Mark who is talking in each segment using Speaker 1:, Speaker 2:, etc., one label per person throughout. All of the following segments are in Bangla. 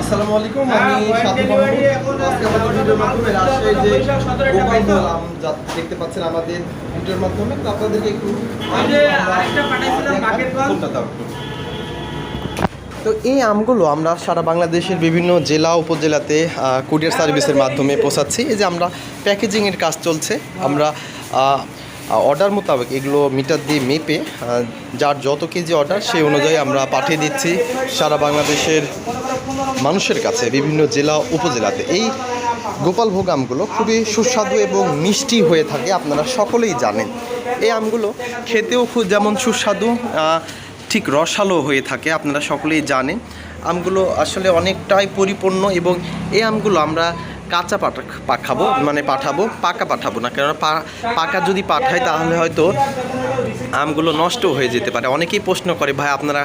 Speaker 1: আসসালামু আলাইকুম
Speaker 2: হ্যাঁ,
Speaker 1: আমি
Speaker 2: point
Speaker 1: সাথী মাহমুদ আজকে আমাদের
Speaker 2: আমাদের
Speaker 1: ভিডিওর মাধ্যমে রাজশাহীর যে। আম দেখতে পাচ্ছেন আমাদের ভিডিওর মাধ্যমে তো আপনাদেরকে একটু। তো এই আমগুলো আমরা সারা বাংলাদেশের বিভিন্ন জেলা উপজেলাতে কুরিয়ার সার্ভিসের মাধ্যমে পৌঁছাচ্ছি এই যে আমরা প্যাকেজিংয়ের কাজ চলছে আমরা অর্ডার মোতাবেক এগুলো মিটার দিয়ে মেপে যার যত কেজি অর্ডার সেই অনুযায়ী আমরা পাঠিয়ে দিচ্ছি সারা বাংলাদেশের মানুষের কাছে বিভিন্ন জেলা, উপজেলাতে এই গোপালভোগ আমগুলো খুবই সুস্বাদু এবং মিষ্টি হয়ে থাকে, আপনারা সকলেই জানেন। এই আমগুলো খেতেও খুব যেমন সুস্বাদু ঠিক রসালো হয়ে থাকে, আপনারা সকলেই জানেন। আমগুলো আসলে অনেকটাই পরিপূর্ণ এবং এই আমগুলো আমরা কাঁচা পাঠা পাঠাবো মানে পাঠাবো, পাকা পাঠাবো না, কেননা পাকা যদি পাঠাই তাহলে হয়তো আমগুলো নষ্ট হয়ে যেতে পারে। অনেকেই প্রশ্ন করে, ভাই, আপনারা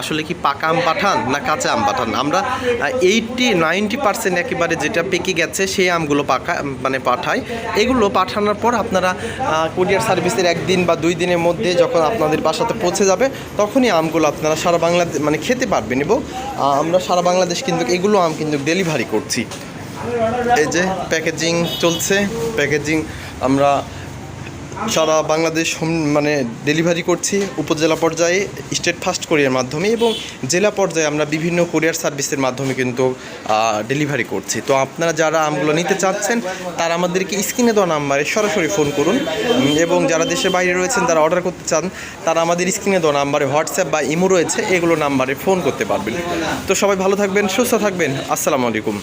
Speaker 1: আসলে কি পাকা আম পাঠান না কাঁচা আম পাঠান? আমরা এইটটি নাইনটি পার্সেন্ট একেবারে যেটা পেকে গেছে, সেই আমগুলো পাকা মানে পাঠাই। এগুলো পাঠানোর পর আপনারা কুরিয়ার সার্ভিসের একদিন বা দুই দিনের মধ্যে যখন আপনাদের বাসাতে পৌঁছে যাবে, তখনই আমগুলো আপনারা সারা বাংলাদেশ মানে খেতে পারবেন এবং আমরা সারা বাংলাদেশ কিন্তু এগুলো আম কিন্তু ডেলিভারি করছি। এই যে প্যাকেজিং চলছে প্যাকেজিং আমরা সারা বাংলাদেশ হোম মানে ডেলিভারি করছি উপজেলা পর্যায়ে, স্টেট ফার্স্ট কোরিয়ার মাধ্যমে এবং জেলা পর্যায়ে আমরা বিভিন্ন কোরিয়ার সার্ভিসের মাধ্যমে কিন্তু ডেলিভারি করছি। তো আপনারা যারা আমগুলো নিতে চাচ্ছেন, তারা আমাদেরকে স্ক্রিনে দেওয়া নাম্বারে সরাসরি ফোন করুন। এবং যারা দেশের বাইরে রয়েছেন, তারা অর্ডার করতে চান, তারা আমাদের স্ক্রিনে দেওয়া নাম্বারে হোয়াটসঅ্যাপ বা ইমো রয়েছে, এগুলো নাম্বারে ফোন করতে পারবেন। তো সবাই ভালো থাকবেন, সুস্থ থাকবেন। আসসালামু আলাইকুম।